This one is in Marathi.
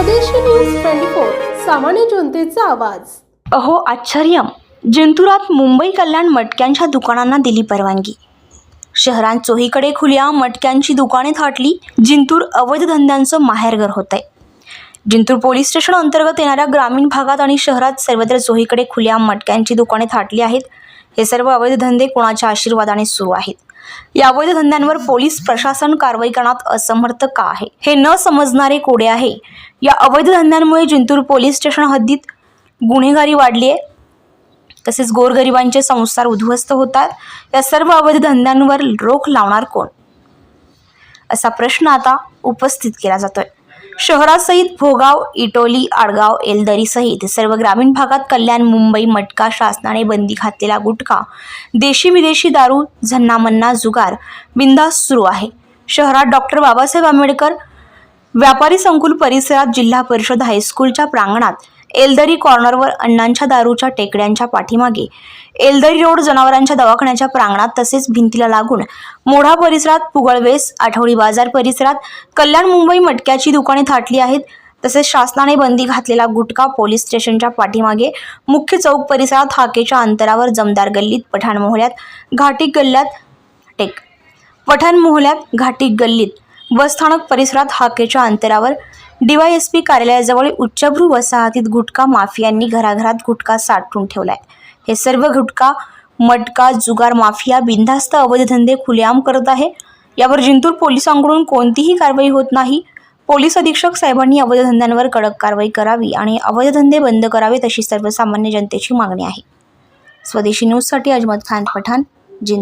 स्वदेशी न्यूज ट्वेंटी फोर सामान्य जनतेचा आवाज. अहो आश्चर्यम. जिंतुरात मुंबई कल्याण मटक्यांच्या दुकानांना दिली परवानगी. शहरात चोहीकडे खुल्या मटक्यांची दुकाने थाटली जिंतूर अवैध धंद्यांचं माहेरघर होत आहे जिंतूर पोलीस स्टेशन अंतर्गत येणाऱ्या ग्रामीण भागात आणि शहरात सर्वत्र चोहीकडे खुल्या मटक्यांची दुकाने थाटली आहेत. हे सर्व अवैध धंदे कोणाच्या आशीर्वादाने सुरू आहेत? या अवैध धंद्यांवर पोलीस प्रशासन कारवाई करण्यात असमर्थ का आहे? हे न समजणारे कोडे आहे. या अवैध धंद्यांमुळे जिंतूर पोलीस स्टेशन हद्दीत गुन्हेगारी वाढली आहे. तसेच गोरगरिबांचे संसार उद्ध्वस्त होतात. या सर्व अवैध धंद्यांवर रोख लावणार कोण? असा प्रश्न आता उपस्थित केला जातोय. शहरासहित भोगाव इटोली आडगाव एलदरी सहित सर्व ग्रामीण भागात कल्याण मुंबई मटका शासनाने बंदी घातलेला गुटखा देशी विदेशी दारू झन्नामन्ना जुगार बिंदास सुरू आहे. शहरात डॉक्टर बाबासाहेब आंबेडकर व्यापारी संकुल परिसरात जिल्हा परिषद हायस्कूलच्या प्रांगणात एलदरी कॉर्नरवर अण्णांच्या दारूच्या टेकड्यांच्या पाठीमागे. एलदरी रोड जनावरांच्या दवाखान्याच्या प्रांगणात तसेच भिंतीला लागून मोढा परिसरात पुगळवेस आठवडी बाजार परिसरात कल्याण मुंबई मटक्याची दुकाने थाटली आहेत. तसेच शासनाने बंदी घातलेला गुटखा पोलीस स्टेशनच्या पाठीमागे मुख्य चौक परिसरात हाकेच्या अंतरावर जमदार गल्लीत पठाण मोहल्यात घाटी गल्ल्यात टेक. पठाण मोहल्यात घाटी गल्लीत बसस्थानक परिसरात हाकेच्या अंतरावर डीवायएसपी कार्यालयाजवळ उच्चभ्रू वसाहतीत गुटखा माफियांनी घराघरात गुटखा साठवून ठेवलाय. हे सर्व गुटखा मटका जुगार माफिया बिनधास्त अवैध धंदे खुलेआम करत आहे. यावर जिंतूर पोलिसांकडून कोणतीही कारवाई होत नाही. पोलीस अधीक्षक साहेबांनी अवैध धंद्यांवर कडक कारवाई करावी आणि अवैध धंदे बंद करावेत अशी सर्वसामान्य जनतेची मागणी आहे. स्वदेशी न्यूजसाठी अजमत खान पठाण जिंतूर.